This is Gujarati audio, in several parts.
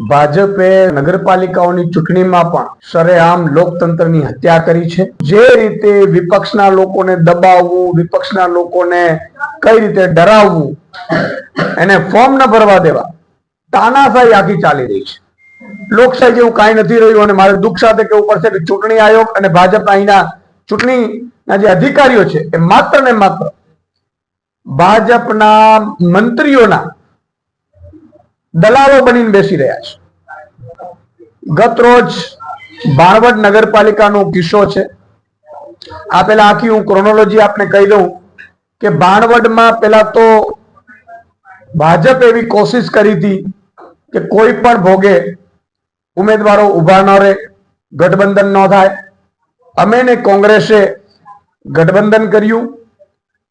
ભાજપે નગરપાલિકાઓની ચૂંટણીમાં પણ સરેઆમ લોકતંત્રની હત્યા કરી છે. જે રીતે વિપક્ષના લોકોને દબાવવું, વિપક્ષના લોકોને કઈ રીતે ડરાવવું, એને ફોર્મ ન ભરવા દેવા, તાનાશાહી આખી ચાલી રહી છે. લોકશાહી જેવું કાંઈ નથી રહ્યું અને મારે દુઃખ સાથે કહેવું પડશે કે ચૂંટણી આયોગ અને ભાજપ અહીંના ચૂંટણીના જે અધિકારીઓ છે એ માત્ર ને માત્ર ભાજપના મંત્રીઓના દલાલો બનીને બેસી રહ્યા છે. ગત રોજ બાણવડ નગરપાલિકાનો કિસ્સો છે. આ પેલા આખી હું ક્રોનોલોજી આપને કહી દઉં કે બાણવડમાં પેલા તો ભાજપ એવી કોશિશ કરી હતી કે કોઈ પણ ભોગે ઉમેદવારો ઊભા ન રહે, ગઠબંધન ન થાય. અમે ને કોંગ્રેસે ગઠબંધન કર્યું.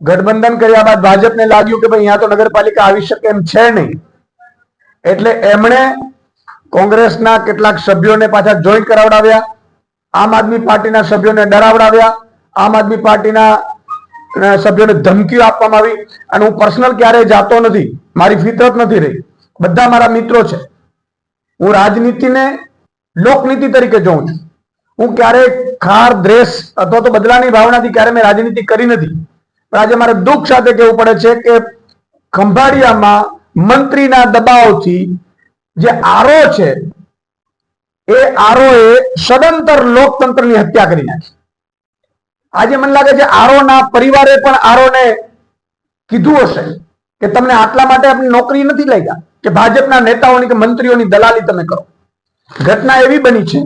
ગઠબંધન કર્યા બાદ ભાજપને લાગ્યું કે ભાઈ, અહીંયા તો નગરપાલિકા આવી શકે એમ છે નહીં. એટલે એમણે કોંગ્રેસના કેટલાક સભ્યોને પાછા જોઈન કરાવડાવ્યા. આમ આદમી પાર્ટીના સભ્યોને ડરાવડાવ્યા. આમ આદમી પાર્ટીના સભ્યોને ધમકીઓ આપવામાં આવી. અને હું પર્સનલ ક્યારેય જાતો નથી. મારી ફિતરત નથી રહી. બધા મારા મિત્રો છે. હું રાજનીતિને લોકનીતિ તરીકે જોઉં છું. હું ક્યારેય ખાર, દ્રેસ અથવા તો બદલાની ભાવનાથી ક્યારે મેં રાજનીતિ કરી નથી. પણ આજે મારે દુઃખ સાથે કહેવું પડે છે કે ખંભાળિયામાં મંત્રીના દબાવથી જે આરો છે, એ આરો એ સદંતર લોકતંત્રની હત્યા કરી નાખી. આજે મને લાગે છે આરોના પરિવારે પણ આરોને કીધું હશે કે તમને આટલા માટે આપણી નોકરી નથી લાગ્યા, કે ભાજપના નેતાઓની કે મંત્રીઓની દલાલી તમે કરો. ઘટના એવી બની છે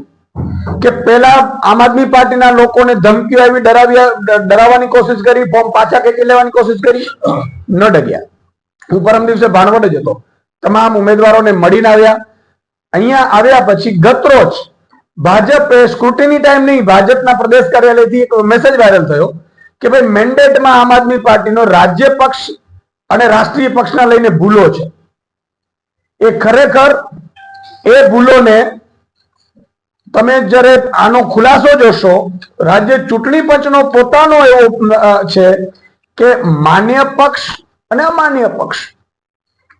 કે પેલા આમ આદમી પાર્ટીના લોકોને ધમકીઓ આવી ડરાવ્યા, ડરાવવાની કોશિશ કરી, ફોર્મ પાછા ખેંચી લેવાની કોશિશ કરી, ન ડગ્યા. હું પરમ દિવસે ભાણવડે હતો. તમામ ઉમેદવારોને મળીને આવ્યા. અહીંયા આવ્યા પછી ગતરોજ ભાજપે સ્ક્રુટિની ટાઈમ નહીં ભાજપના પ્રદેશ કાર્યાલયથી એક મેસેજ વાયરલ થયો કે ભાઈ મેન્ડેટમાં આમ આદમી પાર્ટીનો રાજ્ય પક્ષ અને રાષ્ટ્રીય પક્ષના લઈને ભૂલો છે. એ ખરેખર એ ભૂલોને તમે જ્યારે આનો ખુલાસો જોશો, રાજ્ય ચૂંટણી પંચનો પોતાનો એવો છે કે માન્ય પક્ષ અને અમાન્ય પક્ષ.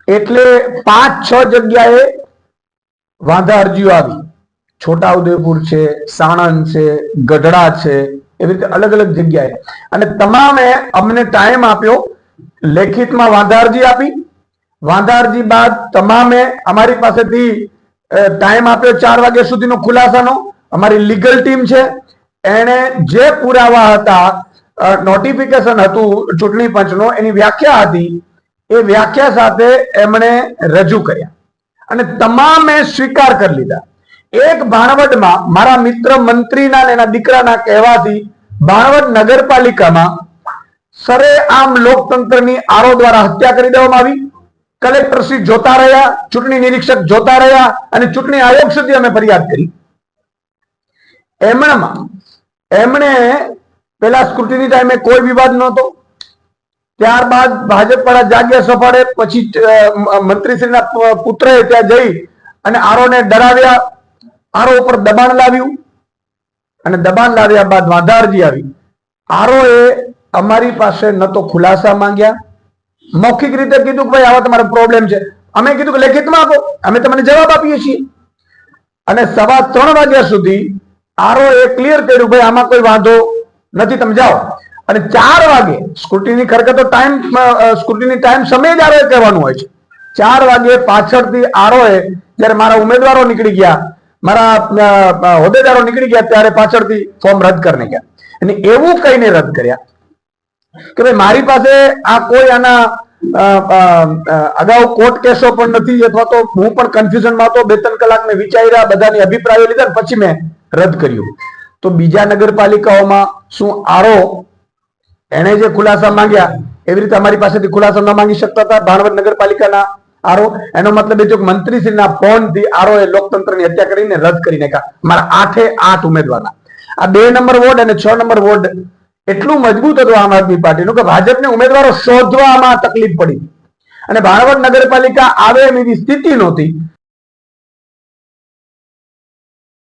એટલે પાંચ, છ જગ્યાએ વાંધા અરજીઓ આવી. છોટાઉદેપુર છે, સાણંદ છે, ગઢડા છે, એવી રીતે અલગ અલગ જગ્યાએ. અને તમામે અમને ટાઈમ આપ્યો, લેખિતમાં વાંધા અરજી આપી. વાંધા અરજી બાદ તમામે અમારી પાસેથી ટાઈમ આપ્યો ચાર વાગ્યા સુધીનો ખુલાસાનો. અમારી લીગલ ટીમ છે. એણે જે પુરાવા હતા નોટિફિકેશન હતું ચૂંટણી પંચનો, એની વ્યાખ્યા હતી. એ વ્યાખ્યા સાથે એમણે રજૂ કર્યા. અને તમામે સ્વીકાર કરી લીધા. એક ભાણવડમાં મારા મિત્ર મંત્રીના એના દીકરાના કહેવાથી ભાણવડ નગરપાલિકામાં સરે આમ લોકતંત્રની આરો દ્વારા હત્યા કરી દેવામાં આવી. કલેક્ટર શ્રી જોતા રહ્યા, ચૂંટણી નિરીક્ષક જોતા રહ્યા અને ચૂંટણી આયોગ સુધી અમે ફરિયાદ કરી. એમણામાં એમણે પેલા સ્ક્રુટિની ટાઈમે કોઈ વિવાદ નહોતો. ત્યારબાદ ભાજપ વાળા જાગ્યા સફાળે, પછી મંત્રીશ્રીના પુત્રએ ત્યાં જઈ અને આરોને ડરાવ્યા. આરો ઉપર દબાણ લાવ્યું અને દબાણ લાવ્યા બાદ વાંધા અરજી આવી. આરો એ અમારી પાસે ન તો ખુલાસા માંગ્યા. મૌખિક રીતે કીધું કે ભાઈ, આવા તમારો પ્રોબ્લેમ છે. અમે કીધું કે લેખિતમાં આપો. અમે તમને જવાબ આપીએ છીએ. અને સવા ત્રણ વાગ્યા સુધી આરો એ ક્લિયર કર્યું, ભાઈ, આમાં કોઈ વાંધો નથી, તમે જાઓ. અને ચાર વાગે સ્કૂટીની ખરેખર તો ટાઈમ સ્કૂટીની ટાઈમ સમય જ કહેવાનું હોય છે. ચાર વાગે પાછળથી આરોએ જ્યારે મારા ઉમેદવારો નીકળી ગયા, મારા હોદ્દેદારો નીકળી ગયા ત્યારે પાછળથી ફોર્મ રદ કરીને ગયા. અને એવું કહીને રદ કર્યા કે ભાઈ, મારી પાસે આ કોઈ આના અગાઉ કોર્ટ કેસો પણ નથી, અથવા તો હું પણ કન્ફ્યુઝનમાં હતો, બે ત્રણ કલાક મેં વિચાર્યા, બધાની અભિપ્રાયો લીધા પછી મેં રદ કર્યું. તો બીજા નગરપાલિકાઓમાં શું આરો? એને જે ખુલાસા માંગ્યા, એવી રીતે અમારી પાસેથી ખુલાસા ન માંગી શકતા હતા. ભાણવડ નગરપાલિકાના આરો, એનો મતલબ એ છે કે મંત્રીશ્રીના ફોનથી આરો એ લોકતંત્રની હત્યા કરીને રદ કરી નાખ્યા. મારા આઠે આઠ ઉમેદવારના. આ બે નંબર વોર્ડ અને છ નંબર વોર્ડ એટલું મજબૂત હતું આમ આદમી પાર્ટીનું કે ભાજપને ઉમેદવારો શોધવામાં તકલીફ પડી. અને ભાણવડ નગરપાલિકા આવે એવી સ્થિતિ નહોતી